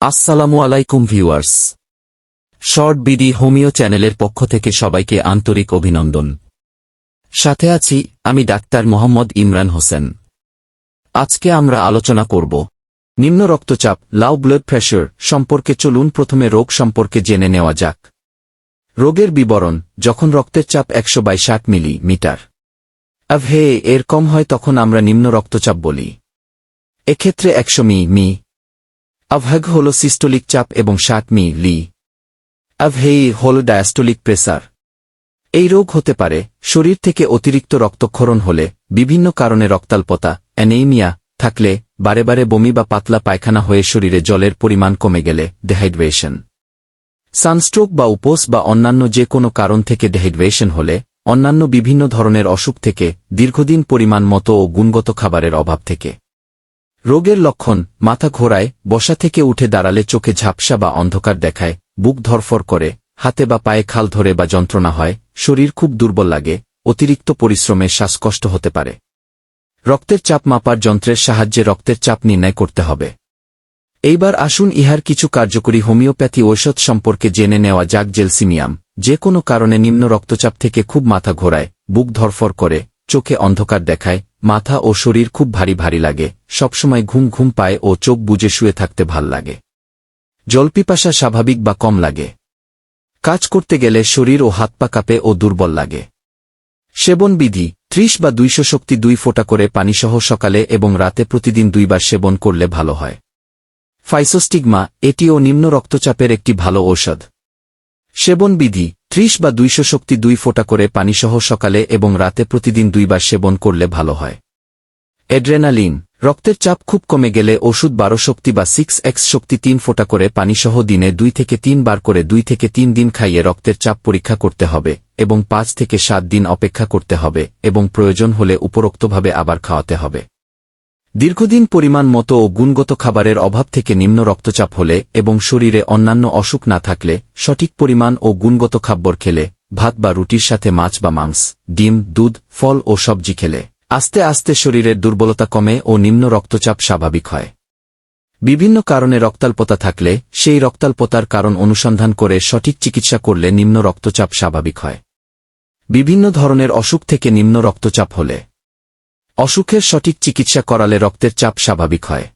আসসালামু আলাইকুম viewers. Short BD homeo চ্যানেলের পক্ষ থেকে সবাইকে আন্তরিক অভিনন্দন। সাথে আছি আমি ডাক্তার মোহাম্মদ ইমরান হোসেন। আজকে আমরা আলোচনা করব, নিম্ন রক্তচাপ লাউ ব্লাড প্রেশার সম্পর্কে চলুন প্রথমে রোগ সম্পর্কে জেনে নেওয়া যাক। রোগের বিবরণ, যখন রক্তের চাপ একশো বাই ষাট মিলি মিটার হে এর কম হয় তখন আমরা নিম্ন রক্তচাপ বলি। এক্ষেত্রে একশো মি মি আভহাগ হল সিস্টোলিক চাপ এবং মি লি। আভহেই হল ডায়াস্টোলিক প্রেসার। এই রোগ হতে পারে শরীর থেকে অতিরিক্ত রক্তক্ষরণ হলে, বিভিন্ন কারণে রক্তাল্পতা অ্যানেমিয়া থাকলে, বারে বারে বমি বা পাতলা পায়খানা হয়ে শরীরে জলের পরিমাণ কমে গেলে ডেহাইড্রেশন সানস্ট্রোক বা উপোস বা অন্যান্য যে কোনো কারণ থেকে ডেহাইড্রেশন হলে, অন্যান্য বিভিন্ন ধরনের অসুখ থেকে দীর্ঘদিন পরিমাণ মতো ও গুণগত খাবারের অভাব থেকে। রোগের লক্ষণ, মাথা ঘোরায়, বসা থেকে উঠে দাঁড়ালে চোখে ঝাপসা বা অন্ধকার দেখায়, বুক ধরফর করে, হাতে বা পায়ে খাল ধরে বা যন্ত্রণা হয়, শরীর খুব দুর্বল লাগে, অতিরিক্ত পরিশ্রমে শ্বাসকষ্ট হতে পারে। রক্তের চাপ মাপার যন্ত্রের সাহায্যে রক্তের চাপ নির্ণয় করতে হবে। এইবার আসুন ইহার কিছু কার্যকরী হোমিওপ্যাথি ঔষধ সম্পর্কে জেনে নেওয়া যাক জেলসিমিয়াম, যে কোনো কারণে নিম্ন রক্তচাপ থেকে খুব মাথা ঘোরায়, বুক ধরফর করে চোখে অন্ধকার দেখায়, মাথা ও শরীর খুব ভারী ভারী লাগে, সবসময় ঘুম ঘুম পায় ও চোখ বুজে শুয়ে থাকতে ভালো লাগে। জলপিপাসা স্বাভাবিক বা কম লাগে। কাজ করতে গেলে শরীর ও হাত পা কাঁপে ও দুর্বল লাগে। সেবন বিধি, ত্রিশ বা দুইশো শক্তি দুই ফোঁটা করে পানিসহ সকালে এবং রাতে প্রতিদিন দুইবার সেবন করলে ভালো হয়। ফাইসোস্টিগমা, এটিও নিম্ন রক্তচাপের একটি ভালো ঔষধ। সেবন বিধি ত্রিশ বা দুইশো শক্তি দুই ফোঁটা করে পানিসহ সকালে এবং রাতে প্রতিদিন দুইবার সেবন করলে ভালো হয়। এড্রেনালিন রক্তের চাপ খুব কমে গেলে ওষুধ বারো শক্তি বা সিক্স এক্স শক্তি তিন ফোঁটা করে পানিসহ দিনে দুই থেকে তিন বার করে দুই থেকে তিন দিন খাইয়ে রক্তের চাপ পরীক্ষা করতে হবে এবং পাঁচ থেকে সাত দিন অপেক্ষা করতে হবে এবং প্রয়োজন হলে উপরোক্তভাবে আবার খাওয়াতে হবে। দীর্ঘদিন পরিমাণ মতো ও গুণগত খাবারের অভাব থেকে নিম্ন রক্তচাপ হলে এবং শরীরে অন্যান্য অসুখ না থাকলে সঠিক পরিমাণ ও গুণগত খাব্বর খেলে, ভাত বা রুটির সাথে মাছ বা মাংস, ডিম, দুধ, ফল ও সবজি খেলে। আস্তে আস্তে শরীরের দুর্বলতা কমে ও নিম্ন রক্তচাপ স্বাভাবিক হয়। বিভিন্ন কারণে রক্তাল্পতা থাকলে সেই রক্তাল্পতার কারণ অনুসন্ধান করে সঠিক চিকিৎসা করলে নিম্ন রক্তচাপ স্বাভাবিক হয়। বিভিন্ন ধরনের অসুখ থেকে নিম্ন রক্তচাপ হলে অসুখের সঠিক চিকিৎসা করালে রক্তের চাপ স্বাভাবিক হয়।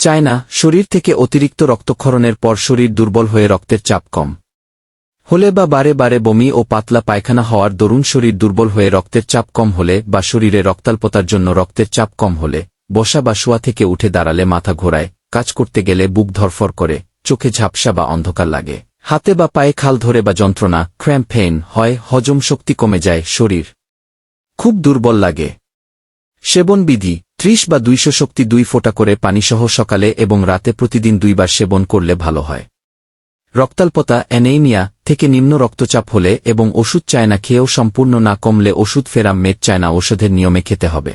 চায় না শরীর থেকে অতিরিক্ত রক্তক্ষরণের পর শরীর দুর্বল হয়ে রক্তের চাপ কম। হলে বা বারে বারে বমি ও পাতলা পায়খানা হওয়ার দরুন শরীর দুর্বল হয়ে রক্তের চাপ কম হলে বা শরীরে রক্তাল্পতার জন্য রক্তের চাপ কম হলে, বসা বা শোয়া থেকে উঠে দাঁড়ালে মাথা ঘোরায়, কাজ করতে গেলে বুক ধরফর করে, চোখে ঝাপসা বা অন্ধকার লাগে। হাতে বা পায়ে খাল ধরে বা যন্ত্রণা ক্র্যাম্পেইন হয়, হজম শক্তি কমে যায়, শরীর খুব দুর্বল লাগে। সেবন বিধি, ত্রিশ বা দুইশো শক্তি দুই ফোঁটা করে পানিসহ সকালে এবং রাতে প্রতিদিন দুইবার সেবন করলে ভালো হয়। রক্তাল্পতা অ্যানেমিয়া থেকে নিম্ন রক্তচাপ হলে এবং ওষুধ চায়না খেয়েও সম্পূর্ণ না কমলে ওষুধ ফেরাম মেট চায়না ওষুধের নিয়মে খেতে হবে।